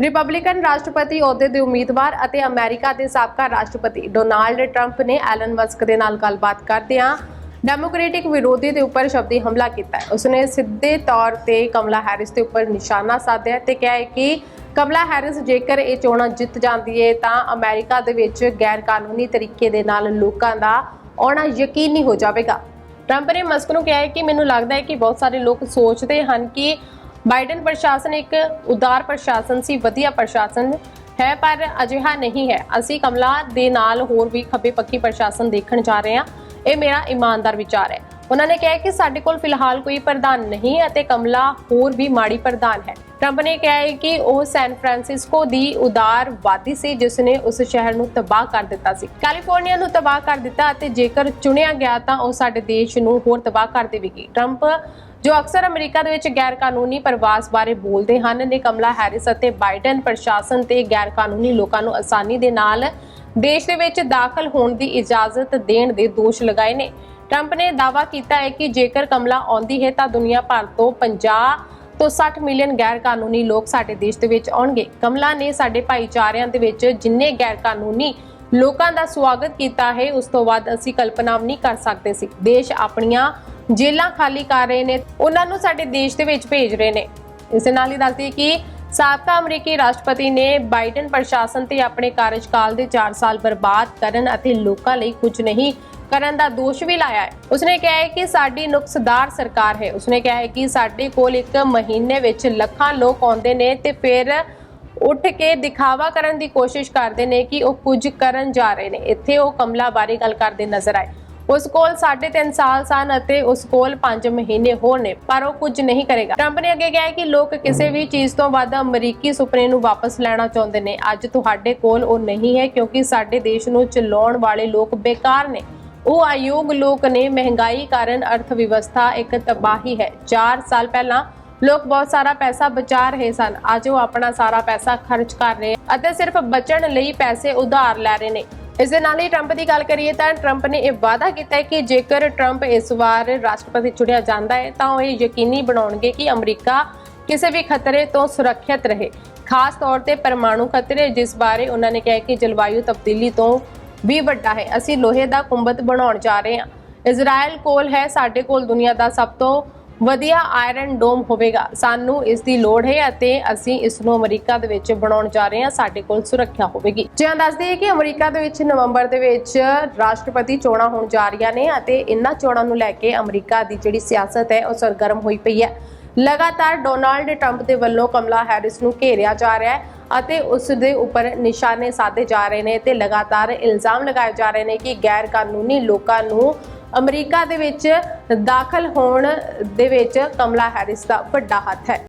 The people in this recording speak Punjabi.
ਰਿਪਬਲਿਕਨ ਰਾਸ਼ਟਰਪਤੀ ਅਹੁਦੇ ਦੇ ਉਮੀਦਵਾਰ ਅਤੇ ਅਮਰੀਕਾ ਦੇ ਸਾਬਕਾ ਰਾਸ਼ਟਰਪਤੀ ਡੋਨਾਲਡ ਟਰੰਪ ਨੇ ਐਲਨ ਮਸਕ ਦੇ ਨਾਲ ਗੱਲਬਾਤ ਕਰਦਿਆਂ ਡੈਮੋਕ੍ਰੈਟਿਕ ਵਿਰੋਧੀ ਦੇ ਉੱਪਰ ਸ਼ਬਦੀ ਹਮਲਾ ਕੀਤਾ ਉਸਨੇ ਸਿੱਧੇ ਤੌਰ ਤੇ ਕਮਲਾ ਹੈਰਿਸ ਦੇ ਉੱਪਰ ਨਿਸ਼ਾਨਾ ਸਾਧਿਆ ਤੇ ਕਿਹਾ ਹੈ ਕਿ ਕਮਲਾ ਹੈਰਿਸ ਜੇਕਰ ਇਹ ਚੋਣਾਂ ਜਿੱਤ ਜਾਂਦੀ ਹੈ ਤਾਂ ਅਮਰੀਕਾ ਦੇ ਵਿੱਚ ਗੈਰ ਕਾਨੂੰਨੀ ਤਰੀਕੇ ਦੇ ਨਾਲ ਲੋਕਾਂ ਦਾ ਆਉਣਾ ਯਕੀਨੀ ਹੋ ਜਾਵੇਗਾ। ਟਰੰਪ ਨੇ ਮਸਕ ਨੂੰ ਕਿਹਾ ਹੈ ਕਿ ਮੈਨੂੰ ਲੱਗਦਾ ਹੈ ਕਿ ਬਹੁਤ ਸਾਰੇ ਲੋਕ ਸੋਚਦੇ ਹਨ ਕਿ ਬਾਈਡਨ ਪ੍ਰਸ਼ਾਸਨ ਇੱਕ ਉਦਾਰ ਪ੍ਰਸ਼ਾਸਨ ਸੀ, ਵਧੀਆ ਪ੍ਰਸ਼ਾਸਨ ਹੈ, ਪਰ ਅਜਿਹਾ ਨਹੀਂ ਹੈ। ਅਸੀਂ ਕਮਲਾ ਦੇ ਨਾਲ ਹੋਰ ਵੀ ਖੱਬੇ ਪੱਖੀ ਪ੍ਰਸ਼ਾਸਨ ਦੇਖਣ ਜਾ ਰਹੇ ਹਾਂ। ਇਹ ਮੇਰਾ ਇਮਾਨਦਾਰ ਵਿਚਾਰ ਹੈ। ਉਹਨਾਂ ਨੇ ਕਿਹਾ ਕਿ ਸਾਡੇ ਕੋਲ ਫਿਲਹਾਲ ਕੋਈ ਪ੍ਰਧਾਨ ਨਹੀਂ ਹੈ ਅਤੇ ਕਮਲਾ ਹੋਰ ਵੀ ਮਾੜੀ ਪ੍ਰਧਾਨ ਹੈ। ਟਰੰਪ ਨੇ ਕਿਹਾ ਹੈ ਕਿ ਉਹ ਸੈਨ ਫਰਾਂਸਿਸਕੋ ਦੀ ਉਦਾਰਵਾਦੀ ਸੀ, ਜਿਸ ਨੇ ਉਸ ਸ਼ਹਿਰ ਨੂੰ ਤਬਾਹ ਕਰ ਦਿੱਤਾ ਸੀ। ਕੈਲੀਫੋਰਨੀਆ ਨੂੰ ਤਬਾਹ ਕਰ ਦਿੱਤਾ ਅਤੇ ਜੇਕਰ ਚੁਣਿਆ ਗਿਆ ਤਾਂ ਉਹ ਸਾਡੇ ਦੇਸ਼ ਨੂੰ ਹੋਰ ਤਬਾਹ ਕਰ ਦੇਵੇਗੀ। ਟਰੰਪ, ਜੋ ਅਕਸਰ ਅਮਰੀਕਾ ਦੇ ਵਿੱਚ ਗੈਰ ਕਾਨੂੰਨੀ ਪ੍ਰਵਾਸ ਬਾਰੇ ਬੋਲਦੇ ਹਨ, ਨੇ ਕਮਲਾ ਹੈਰਿਸ ਅਤੇ ਬਾਈਡਨ ਪ੍ਰਸ਼ਾਸਨ ਤੇ ਗੈਰ ਕਾਨੂੰਨੀ ਲੋਕਾਂ ਨੂੰ ਆਸਾਨੀ ਦੇ ਨਾਲ ਦੇਸ਼ ਦੇ ਵਿੱਚ ਦਾਖਲ ਹੋਣ ਦੀ ਇਜਾਜ਼ਤ ਦੇਣ ਦੇ ਦੋਸ਼ ਲਗਾਏ ਨੇ। ਟਰੰਪ ਨੇ ਦਾਅਵਾ ਕੀਤਾ ਹੈ ਕਿ ਜੇਕਰ ਕਮਲਾ ਆਉਂਦੀ ਹੈ ਤਾਂ ਦੁਨੀਆ ਭਰ ਤੋਂ 50 ਤੋਂ 60 ਮਿਲੀਅਨ ਗੈਰ ਕਾਨੂੰਨੀ ਲੋਕ ਸਾਡੇ ਦੇਸ਼ ਦੇ ਵਿੱਚ ਆਉਣਗੇ। ਕਮਲਾ ਨੇ ਸਾਡੇ ਭਾਈਚਾਰਿਆਂ ਦੇ ਵਿੱਚ ਜਿੰਨੇ ਗੈਰ ਕਾਨੂੰਨੀ ਲੋਕਾਂ ਦਾ ਸਵਾਗਤ ਕੀਤਾ ਹੈ, ਉਸ ਤੋਂ ਬਾਅਦ ਅਸੀਂ ਕਲਪਨਾ ਵੀ ਨਹੀਂ ਕਰ ਸਕਦੇ ਸੀ। ਦੇਸ਼ ਆਪਣੀਆਂ ਜੇਲਾਂ ਖਾਲੀ ਕਰ ਰਹੇ ਨੇ, ਉਹਨਾਂ ਨੂੰ ਸਾਡੇ ਦੇਸ਼ ਦੇ ਵਿੱਚ ਭੇਜ ਰਹੇ ਨੇ। ਇਸ ਨਾਲ ਹੀ ਦੱਸਦੀ ਕਿ ਸਾਬਕਾ ਅਮਰੀਕੀ ਰਾਸ਼ਟਰਪਤੀ ਨੇ ਬਾਈਡਨ ਪ੍ਰਸ਼ਾਸਨ ਤੇ ਆਪਣੇ ਕਾਰਜਕਾਲ ਦੇ 4 ਸਾਲ ਬਰਬਾਦ ਕਰਨ ਅਤੇ ਲੋਕਾਂ ਲਈ ਕੁਝ ਨਹੀਂ ਕਰਨ ਦਾ ਦੋਸ਼ ਵੀ ਲਾਇਆ ਹੈ। ਉਸਨੇ ਕਿਹਾ ਹੈ ਕਿ ਸਾਡੀ ਨੁਕਸਦਾਰ ਸਰਕਾਰ ਹੈ। ਉਸਨੇ ਕਿਹਾ ਹੈ ਕਿ ਸਾਡੇ ਕੋਲ ਇੱਕ ਮਹੀਨੇ ਵਿੱਚ ਲੱਖਾਂ ਲੋਕ ਆਉਂਦੇ ਨੇ ਤੇ ਫਿਰ ਉੱਠ ਕੇ ਦਿਖਾਵਾ ਕਰਨ ਦੀ ਕੋਸ਼ਿਸ਼ ਕਰਦੇ ਨੇ ਕਿ ਉਹ ਕੁਝ ਕਰਨ ਜਾ ਰਹੇ ਨੇ। ਇੱਥੇ ਉਹ ਕਮਲਾ ਬਾਰੇ ਗੱਲ ਕਰਦੇ ਨਜ਼ਰ ਆਏ। ਉਸ ਕੋਲ 3.5 ਸਾਲ ਸਨ ਅਤੇ ਉਸ ਕੋਲ 5 ਮਹੀਨੇ ਹੋਰ ਨੇ, ਪਰ ਉਹ ਕੁਝ ਨਹੀਂ ਕਰੇਗਾ। ਟਰੰਪ ਨੇ ਅੱਗੇ ਕਿਹਾ ਕਿ ਲੋਕ ਕਿਸੇ ਵੀ ਚੀਜ਼ ਤੋਂ ਵੱਧ ਅਮਰੀਕੀ ਸੁਪਨੇ ਨੂੰ ਵਾਪਸ ਲੈਣਾ ਚਾਹੁੰਦੇ ਨੇ। ਅੱਜ ਤੁਹਾਡੇ ਕੋਲ ਉਹ ਨਹੀਂ ਹੈ ਕਿਉਂਕਿ ਸਾਡੇ ਦੇਸ਼ ਨੂੰ ਚਲਾਉਣ ਵਾਲੇ ਲੋਕ ਬੇਕਾਰ ਨੇ। ਉਹ ਆਯੋਗ ਲੋਕ ਨੇ ਮਹਿੰਗਾਈ ਕਾਰਨ ਅਰਥ ਵਿਵਸਥਾ ਇੱਕ ਤਬਾਹੀ ਹੈ। 4 ਸਾਲ ਪਹਿਲਾਂ ਲੋਕ ਬਹੁਤ ਸਾਰਾ ਪੈਸਾ ਬਚਾ ਰਹੇ ਸਨ। ਅੱਜ ਉਹ ਆਪਣਾ ਸਾਰਾ ਪੈਸਾ ਖਰਚ ਕਰ ਰਹੇ ਅਤੇ ਸਿਰਫ ਬਚਣ ਲਈ ਪੈਸੇ ਉਧਾਰ ਲੈ ਰਹੇ ਨੇ। ਇਸ ਦੇ ਨਾਲ ਹੀ ਟਰੰਪ ਦੀ ਗੱਲ ਕਰੀਏ ਤਾਂ ਟਰੰਪ ਨੇ ਇਹ ਵਾਅਦਾ ਕੀਤਾ ਹੈ ਕਿ ਜੇਕਰ ਟਰੰਪ ਇਸ ਵਾਰ ਰਾਸ਼ਟਰਪਤੀ ਚੁਣਿਆ ਜਾਂਦਾ ਹੈ ਤਾਂ ਉਹ ਇਹ ਯਕੀਨੀ ਬਣਾਉਣਗੇ ਕਿ ਅਮਰੀਕਾ ਕਿਸੇ ਵੀ ਖਤਰੇ ਤੋਂ ਸੁਰੱਖਿਅਤ ਰਹੇ। ਖਾਸ ਤੌਰ ਤੇ ਪਰਮਾਣੂ ਖਤਰੇ, ਜਿਸ ਬਾਰੇ ਉਹਨਾਂ ਨੇ ਕਿਹਾ ਕਿ ਜਲਵਾਯੂ ਤਬਦੀਲੀ ਤੋਂ ਵੀ ਵੱਡਾ ਹੈ। ਅਸੀਂ ਲੋਹੇ ਦਾ ਕੁੰਬਤ ਬਣਾਉਣ ਜਾ ਰਹੇ ਹਾਂ। ਇਜ਼ਰਾਈਲ ਕੋਲ ਹੈ, ਸਾਡੇ ਕੋਲ ਦੁਨੀਆ ਦਾ ਸਭ ਤੋਂ ਵਧੀਆ ਆਇਰਨ ਡੋਮ ਹੋਵੇਗਾ। ਸਾਨੂੰ ਇਸ ਦੀ ਲੋੜ ਹੈ ਅਤੇ ਅਸੀਂ ਇਸ ਨੂੰ ਅਮਰੀਕਾ ਦੇ ਵਿੱਚ ਬਣਾਉਣ ਜਾ ਰਹੇ ਹਾਂ। ਸਾਡੇ ਕੋਲ ਸੁਰੱਖਿਆ ਹੋਵੇਗੀ। ਜਿਵੇਂ ਦੱਸਦੇ ਹੈ ਕਿ ਅਮਰੀਕਾ ਦੇ ਵਿੱਚ ਨਵੰਬਰ ਦੇ ਵਿੱਚ ਰਾਸ਼ਟਰਪਤੀ ਚੋਣਾਂ ਹੋਣ ਜਾ ਰਹੀਆਂ ਨੇ ਅਤੇ ਇਨ੍ਹਾਂ ਚੋਣਾਂ ਨੂੰ ਲੈ ਕੇ ਅਮਰੀਕਾ ਦੀ ਜਿਹੜੀ ਸਿਆਸਤ ਹੈ, ਉਹ ਸਰਗਰਮ ਹੋਈ ਪਈ ਹੈ। ਲਗਾਤਾਰ ਡੋਨਾਲਡ ਟਰੰਪ ਦੇ ਵੱਲੋਂ ਕਮਲਾ ਹੈਰਿਸ ਨੂੰ ਘੇਰਿਆ ਜਾ ਰਿਹਾ ਹੈ। ਅਤੇ ਉਸ ਦੇ ਉੱਪਰ ਨਿਸ਼ਾਨੇ ਸਾਧੇ ਜਾ ਰਹੇ ਨੇ ਤੇ ਲਗਾਤਾਰ ਇਲਜ਼ਾਮ ਲਗਾਏ ਜਾ ਰਹੇ ਨੇ ਕਿ ਗੈਰ ਕਾਨੂੰਨੀ ਲੋਕਾਂ ਨੂੰ ਅਮਰੀਕਾ ਦੇ ਵਿੱਚ ਦਾਖਲ ਹੋਣ ਦੇ ਵਿੱਚ ਕਮਲਾ ਹੈਰਿਸ ਦਾ ਵੱਡਾ ਹੱਥ ਹੈ।